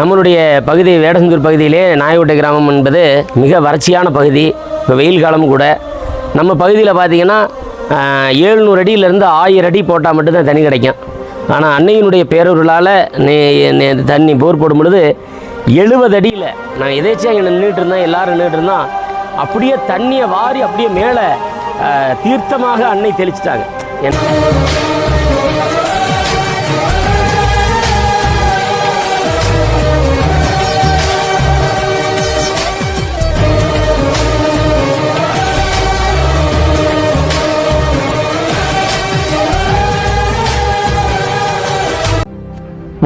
நம்மளுடைய பகுதி வேடசந்தூர் பகுதியிலே நாயக்கோட்டை கிராமம் என்பது மிக வறட்சியான பகுதி. இப்போ வெயில் காலமும் கூட. நம்ம பகுதியில் பார்த்தீங்கன்னா ஏழ்நூறு அடியிலேருந்து ஆயிரம் அடி போட்டால் மட்டும்தான் தண்ணி கிடைக்கும். ஆனால் அன்னையினுடைய பேரூர்களால் தண்ணி போர் போடும் பொழுது எழுபது அடியில் நான் எதேச்சியாக இங்கே நின்றுட்டு இருந்தேன் எல்லோரும் நின்றுட்டு இருந்தோம். அப்படியே தண்ணியை வாரி அப்படியே மேலே தீர்த்தமாக அன்னை தெளிச்சிட்டாங்க. என்ன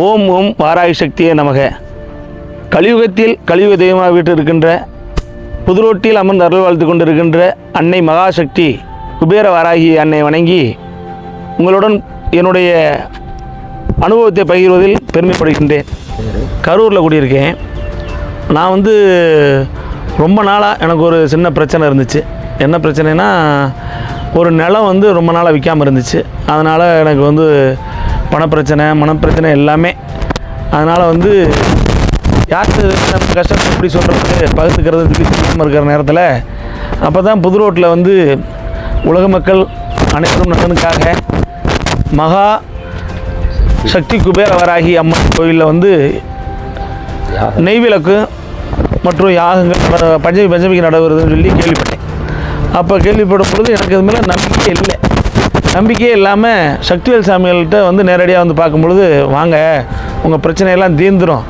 ஓம் ஓம் வாராய் சக்தியே நமக. கலியுகத்தில் கலியுக தெய்வமாக வீட்டு இருக்கின்ற புதுரோட்டில் அமர்ந்து அருள் வாழ்த்து கொண்டிருக்கின்ற அன்னை மகாசக்தி குபேர வாராகி அன்னை வணங்கி உங்களுடன் என்னுடைய அனுபவத்தை பகிர்வதில் பெருமைப்படுகின்றேன். கரூரில் கூடியிருக்கேன். நான் வந்து ரொம்ப நாளாக எனக்கு ஒரு சின்ன பிரச்சனை இருந்துச்சு. என்ன பிரச்சனைனா ஒரு நிலம் வந்து ரொம்ப நாளாக விற்காமல் இருந்துச்சு. அதனால் எனக்கு வந்து பணப்பிரச்சனை மனப்பிரச்சனை எல்லாமே அதனால் வந்து யாருக்கு நம்ம கஷ்டத்தை எப்படி சொல்கிறது பகுத்துக்கிறது தெரியாமல் இருக்கிற நேரத்தில் அப்போ தான் புது ரோட்டில் வந்து உலக மக்கள் அனைவரும் நலனுக்காக மகா சக்தி குபேரவராகி அம்மன் கோயிலில் வந்து நெய்விளக்கு மற்றும் யாகங்கள் பஞ்சமி பஞ்சமிக்கு நடவுறதுன்னு சொல்லி கேள்விப்பட்டேன். அப்போ கேள்விப்படும் பொழுது எனக்கு இது மேலே நம்பிக்கை இல்லை. நம்பிக்கையே இல்லாமல் சக்திவேல் சாமிகள்கிட்ட வந்து நேரடியாக வந்து பார்க்கும்பொழுது வாங்க உங்கள் பிரச்சனையெல்லாம் தீர்ந்துடும்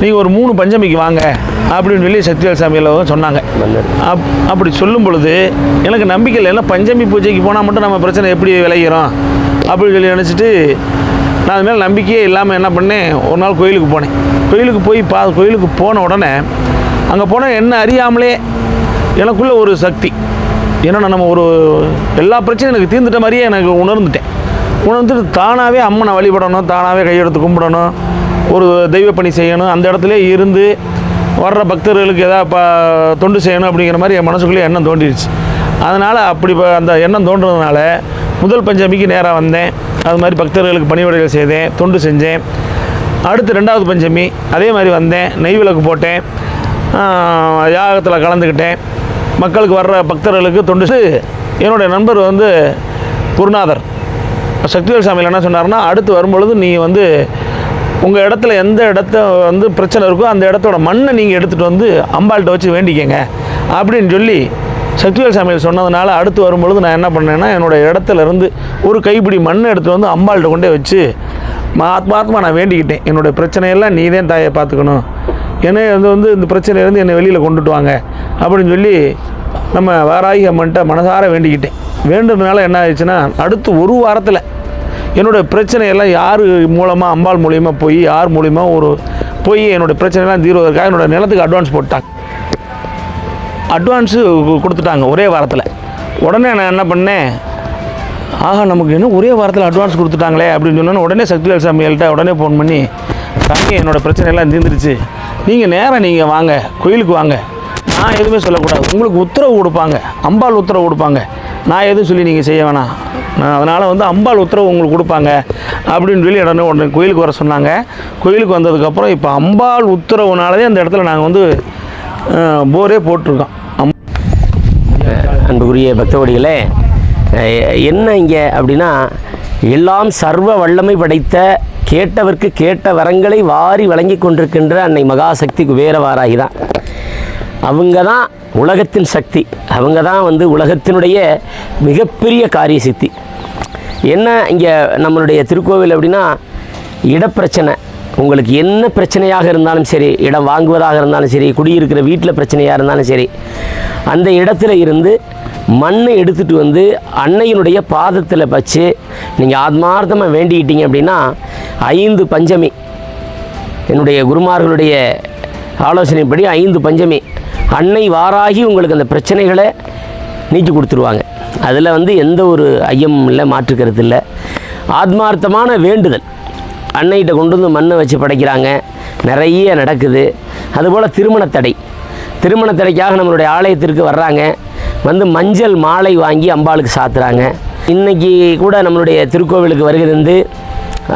நீங்கள் ஒரு மூணு பஞ்சமிக்கு வாங்க அப்படின்னு சொல்லி சக்திவேல் சாமியில் சொன்னாங்க. அப் அப்படி சொல்லும் பொழுது எனக்கு நம்பிக்கை இல்லை. ஏன்னா பஞ்சமி பூஜைக்கு போனால் மட்டும் நம்ம பிரச்சனை எப்படி விளைகிறோம் அப்படின்னு சொல்லி நினச்சிட்டு நான் அதுமாதிரி நம்பிக்கையே இல்லாமல் என்ன பண்ணேன் ஒரு நாள் கோயிலுக்கு போனேன். கோயிலுக்கு போய் பா கோயிலுக்கு போன உடனே அங்கே போனால் என்ன அறியாமலே எனக்குள்ளே ஒரு சக்தி. ஏன்னா நம்ம ஒரு எல்லா பிரச்சனையும் எனக்கு தீர்ந்துட்ட மாதிரியே எனக்கு உணர்ந்துட்டேன். உணர்ந்துட்டு தானாகவே அம்மனை வழிபடணும் தானாகவே கையெடுத்து கும்பிடணும் ஒரு தெய்வ பணி செய்யணும் அந்த இடத்துல இருந்து வர்ற பக்தர்களுக்கு எதாவது ப தொண்டு செய்யணும் அப்படிங்கிற மாதிரி என் மனசுக்குள்ளேயே எண்ணம் தோண்டிடுச்சு அதனால் அப்படி அந்த எண்ணம் தோன்றதுனால முதல் பஞ்சமிக்கு நேராக வந்தேன். அது மாதிரி பக்தர்களுக்கு பணிவிடைகள் செய்தேன் தொண்டு செஞ்சேன். அடுத்து ரெண்டாவது பஞ்சமி அதே மாதிரி வந்தேன் நெய் விளக்கு போட்டேன் யாகத்தில் கலந்துக்கிட்டேன். மக்களுக்கு வர்ற பக்தர்களுக்கு தொண்டு என்னுடைய நண்பர் வந்து குருநாதர். சக்திவேல் சாமியில் என்ன சொன்னார்னா அடுத்து வரும்பொழுது நீ வந்து உங்கள் இடத்துல எந்த இடத்த வந்து பிரச்சனை இருக்கோ அந்த இடத்தோட மண்ணை நீங்கள் எடுத்துகிட்டு வந்து அம்பாள்கிட்ட வச்சு வேண்டிக்கங்க. அப்படின்னு சொல்லி சக்திவேல் சாமியில் சொன்னதுனால அடுத்து வரும்பொழுது நான் என்ன பண்ணேன்னா என்னோடய இடத்துல இருந்து ஒரு கைப்பிடி மண்ணை எடுத்துகிட்டு வந்து அம்பாள்கிட்ட கொண்டே வச்சு ம- ஆத்மாத்மா நான் வேண்டிக்கிட்டேன். என்னுடைய பிரச்சனையெல்லாம் நீ தான் தாயை பார்த்துக்கணும். என்னை வந்து வந்து இந்த பிரச்சனையிலேருந்து என்னை வெளியில் கொண்டுட்டு வாங்க அப்படின்னு சொல்லி நம்ம வாராகி அம்மன்ட்ட மனசார வேண்டிக்கிட்டேன். வேண்டுறதுனால என்ன ஆயிடுச்சுன்னா அடுத்து ஒரு வாரத்தில் என்னோடய பிரச்சனையெல்லாம் யார் மூலமாக அம்பாள் மூலியமாக போய் யார் மூலியமா ஒரு போய் என்னோடய பிரச்சனைலாம் தீர்வதற்காக என்னோடய நிலத்துக்கு அட்வான்ஸ் போட்டாங்க. அட்வான்ஸு கொடுத்துட்டாங்க ஒரே வாரத்தில். உடனே நான் என்ன பண்ணேன் ஆஹா நமக்கு இன்னும் ஒரே வாரத்தில் அட்வான்ஸ் கொடுத்துட்டாங்களே அப்படின்னு சொன்னோன்னே உடனே சக்திவேல் சாமிகள்கிட்ட உடனே ஃபோன் பண்ணி சாமி என்னோடய பிரச்சனையெல்லாம் தீர்ந்துருச்சு. நீங்கள் நேராக நீங்கள் வாங்க கோயிலுக்கு வாங்க. நான் எதுவுமே சொல்லக்கூடாது. உங்களுக்கு உத்தரவு கொடுப்பாங்க. அம்பாள் உத்தரவு கொடுப்பாங்க. நான் எதுவும் சொல்லி நீங்கள் செய்ய வேணாம். நான் அதனால் வந்து அம்பாள் உத்தரவு உங்களுக்கு கொடுப்பாங்க அப்படின்னு சொல்லி உடனே உடனே கோயிலுக்கு வர சொன்னாங்க. கோயிலுக்கு வந்ததுக்கப்புறம் இப்போ அம்பாள் உத்தரவுனாலே அந்த இடத்துல நாங்கள் வந்து போரே போட்டிருக்கோம். அம் அன்புக்குரிய பக்தவடிகளே என்ன இங்கே அப்படின்னா எல்லாம் சர்வ வல்லமை படைத்த கேட்டவர்க்கு கேட்ட வரங்களை வாரி வழங்கி கொண்டிருக்கின்ற அன்னை மகாசக்தி குபேரவாராகி தான் அவங்க தான் உலகத்தின் சக்தி. அவங்க தான் வந்து உலகத்தினுடைய மிகப்பெரிய காரிய சக்தி என்ன இங்கே நம்மளுடைய திருக்கோவில் அப்படின்னா இடப்பிரச்சனை. உங்களுக்கு என்ன பிரச்சனையாக இருந்தாலும் சரி இடம் வாங்குவதாக இருந்தாலும் சரி குடியிருக்கிற வீட்டில் பிரச்சனையாக இருந்தாலும் சரி அந்த இடத்துல இருந்து மண்ணை எடுத்துகிட்டு வந்து அன்னையினுடைய பாதத்தில் வச்சு நீங்கள் ஆத்மார்த்தமாக வேண்டிக்கிட்டீங்க அப்படின்னா ஐந்து பஞ்சமி. என்னுடைய குருமார்களுடைய ஆலோசனைப்படி ஐந்து பஞ்சமி. அன்னை வாராகி உங்களுக்கு அந்த பிரச்சனைகளை நீக்கி கொடுத்துருவாங்க. அதில் வந்து எந்த ஒரு ஐயமும் இல்லை மாற்றுக்கிறது இல்லை. ஆத்மார்த்தமான வேண்டுதல். அன்னைகிட்ட கொண்டு வந்து மண்ணை வச்சு படைக்கிறாங்க. நிறைய நடக்குது. அதுபோல் திருமண தடை திருமண தடைக்காக நம்மளுடைய ஆலயத்திற்கு வர்றாங்க. வந்து மஞ்சள் மாலை வாங்கி அம்பாளுக்கு சாத்துறாங்க. இன்றைக்கி கூட நம்மளுடைய திருக்கோவிலுக்கு வருகை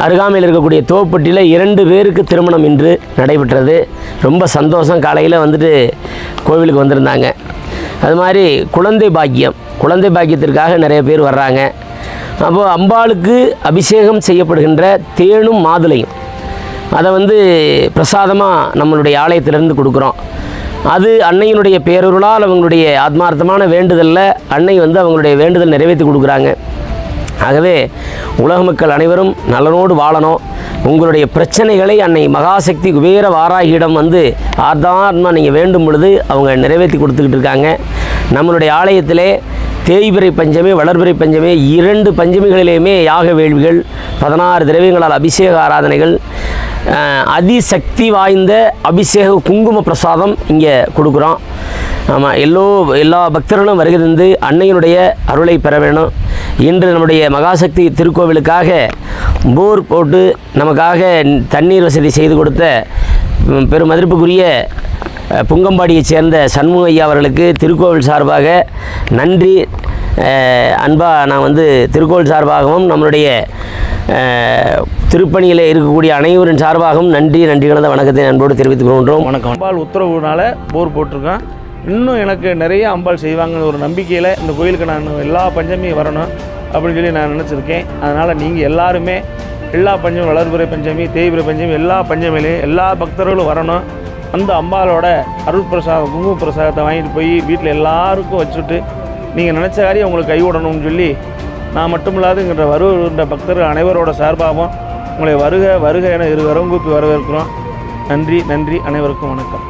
அருகாமையில் இருக்கக்கூடிய தோப்பட்டியில் இரண்டு பேருக்கு திருமணம் இன்று நடைபெற்றது. ரொம்ப சந்தோஷம். காலையில் வந்துட்டு கோவிலுக்கு வந்திருந்தாங்க. அது மாதிரி குழந்தை பாக்கியம். குழந்தை பாக்கியத்திற்காக நிறைய பேர் வர்றாங்க. அப்போது அம்பாளுக்கு அபிஷேகம் செய்யப்படுகின்ற தேனும் மாதுளையும். அதை வந்து பிரசாதமாக நம்மளுடைய ஆலயத்திலேருந்து கொடுக்குறோம். அது அன்னையினுடைய பேரருளால் அவங்களுடைய ஆத்மார்த்தமான வேண்டுதலில் அன்னை வந்து அவங்களுடைய வேண்டுதல் நிறைவேற்றி கொடுக்குறாங்க. ஆகவே உலக மக்கள் அனைவரும் நலனோடு வாழணும். உங்களுடைய பிரச்சனைகளை அன்னை மகாசக்தி குபேர வாராகியிடம் வந்து ஆர்தாத்மா நீங்கள் வேண்டும் பொழுது அவங்க நிறைவேற்றி கொடுத்துக்கிட்டு இருக்காங்க. நம்மளுடைய ஆலயத்திலே தேய்பிறை பஞ்சமே வளர்பிறை பஞ்சமே இரண்டு பஞ்சமிகளிலேயுமே யாக வேள்விகள் பதினாறு திரவியங்களால் அபிஷேக ஆராதனைகள் அதிசக்தி வாய்ந்த அபிஷேக குங்கும பிரசாதம் இங்கே கொடுக்குறோம். ஆமாம் எல்லோ எல்லா பக்தர்களும் வருகை அன்னையினுடைய அருளை பெற வேணும். இன்று நம்முடைய மகாசக்தி திருக்கோவிலுக்காக போர் போட்டு நமக்காக தண்ணீர் வசதி செய்து கொடுத்த பெரும் மதிப்புக்குரிய புங்கம்பாடியைச் சேர்ந்த சண்முக ஐயா அவர்களுக்கு திருக்கோவில் சார்பாக நன்றி. அன்பாக நான் வந்து திருக்கோவில் சார்பாகவும் நம்மளுடைய திருப்பணியில் இருக்கக்கூடிய அனைவரின் சார்பாகவும் நன்றி நன்றி கலந்த வணக்கத்தை அன்போடு தெரிவித்துக் கொள்கின்றோம். வணக்கம். அம்பாள் உத்தரவுனால போர் போட்டிருக்கேன். இன்னும் எனக்கு நிறைய அம்பாள் செய்வாங்கன்னு ஒரு நம்பிக்கையில் இந்த கோயிலுக்கு நான் எல்லா பஞ்சமியும் வரணும் அப்படின்னு சொல்லி நான் நினச்சிருக்கேன். அதனால் நீங்கள் எல்லாருமே எல்லா பஞ்சமும் வளர்புரை பஞ்சமி தேய்பிறை பஞ்சமி எல்லா பஞ்சமிலையும் எல்லா பக்தர்களும் வரணும். அந்த அம்பாலோட அருள் பிரசாதம் குங்கும பிரசாதத்தை வாங்கிட்டு போய் வீட்டில் எல்லாருக்கும் வச்சுட்டு நீங்கள் நினச்ச காரியம் உங்களுக்கு கைவிடணும்னு சொல்லி நான் மட்டுமில்லாது இங்கிட்ட வருகின்ற பக்தர்கள் அனைவரோட சார்பாகவும் உங்களை வருக வருக என இரு வரவங்கூப்பி வரவேற்கிறோம். நன்றி நன்றி அனைவருக்கும் வணக்கம்.